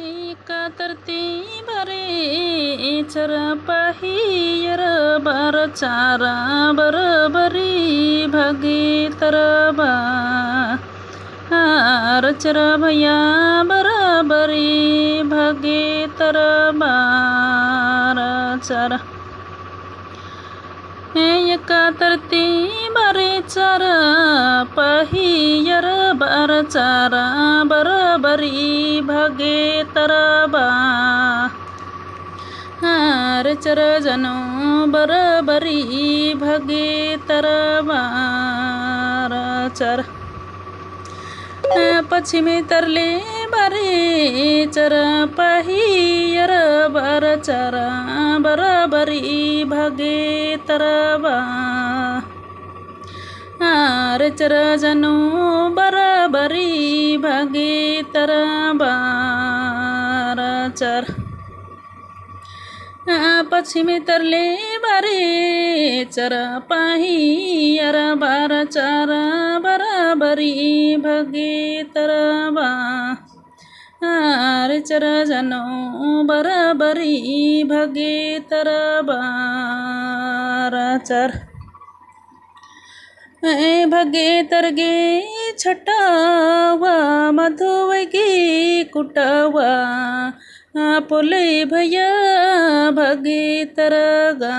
एका तरती बरे चर पाहिर बार चारा बरोबरी भागे तरबा हार चर भया बरोबरी भागे तरबार चरा एका तरती बरे चारा पहियर बार चारा बरोबरी भागे तरबा हार चर जनो बरोबरी भागे तरबार चर. पश्चिमे तरले बारे चर पाहियर बार चरा बरोबरी भागे तरबा हार चर जनो बरोबरी भागे तरबार चर पश्चिमे तरले बारे चर पाहियर बार चारा बराबरी भागे तरबा हार चर जनो बराबरी भागे तरबार चर ए भगे तरगे छटावा मधुवगी कुटवा पुलै भया भगे तरगा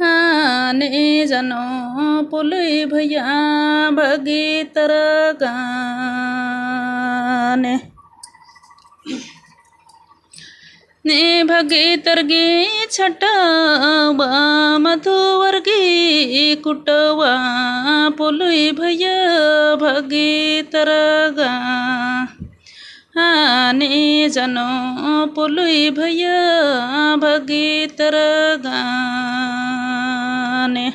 हाने जनो पुले भया भगे तर गा। ने। ने भगे तर्गे छटावा मधुवर्गी कुटवा पुलै भय भगे तरगा। हाने जनो पुलै भय भगे तरगाने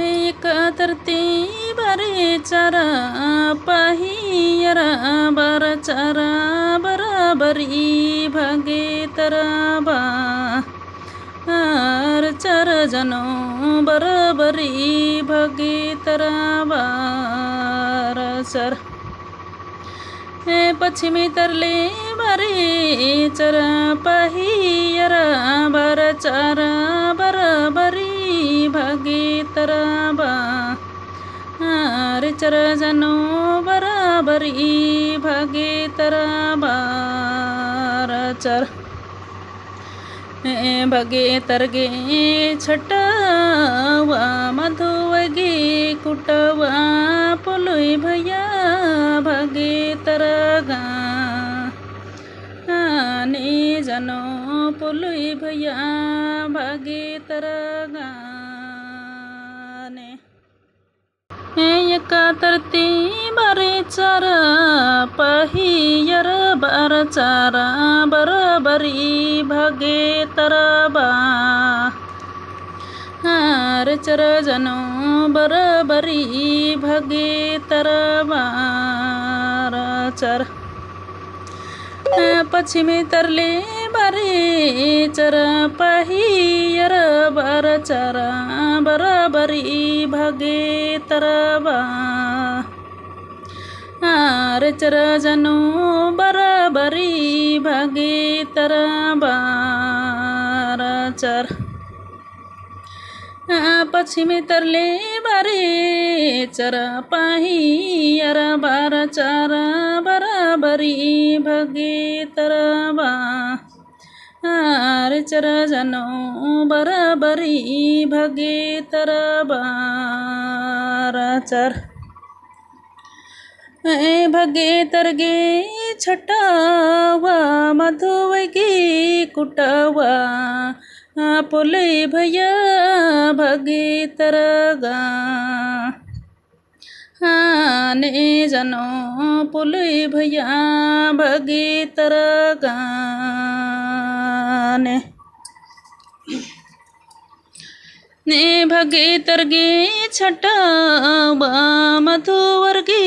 एक तरती रे चर पाहियर बर चारा बराबरी भगे तरबा हार चर जनो बराबरी भागे तरबार चर हे पश्चिमी तरले बरे चर पाहियर बर चारा बराबरी भगे तरबा चर जनो बराबरी भागे तरबार चर। हे भगे तरगे छटवा मधुवगे कुटवा पुलुई भया भगे तरगा हाने जनो पुलुई भया भगे तरगाने एका तरती बरे चार पाहियर बार चारा भगे भागे तरबा हार चर जनो बरबरी भागे तरबा चर. पश्चिमी तरले बरे चर पाहियर बार चरा बराबरी भागे तरबा हार चर जनो बराबरी भागे तरबार चर पश्चिमे तरले बारे चर पाहियर बार चारा बराबरी भागे तरबा हार चर जनो बराबरी भागे तरबार चर ए भगे तरगे छटावा मधुवगी कुटवा पुलै भया भगे तरगा हाने जनो पुले भया भगे गा ने भगे तरगे छटावा मधुवर्गे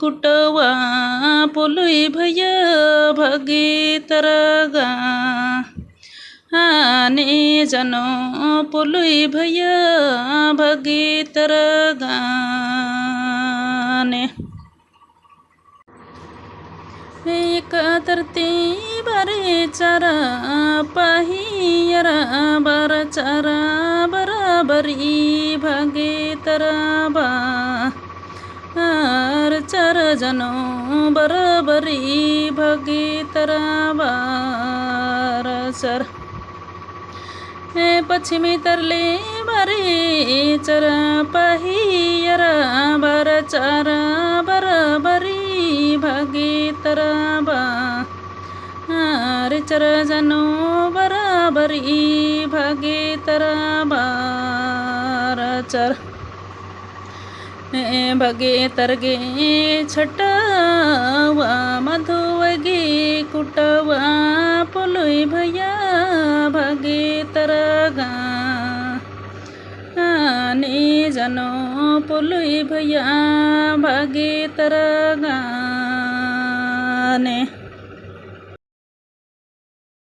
कुटवा पुलै भया भगे तरगा हाने जनो पुलुई भया भगे तरगाने कतरते बरे चारा पाहियरा बर चारा बराबरी भागे तराबा आर चार जनो बराबरी भागे तराबार सर हे पश्चिमी तरले बारे चरा पाहियरा बार चारा बराबरी भागे तराबा अरे चर जनो बराबरी भागे तराबार चर हे भगे तरगे छटवा मधुवगे कुटवा पुलुई भैया भगे तरगा जनो पुलुई भैया भागे तरगा aneh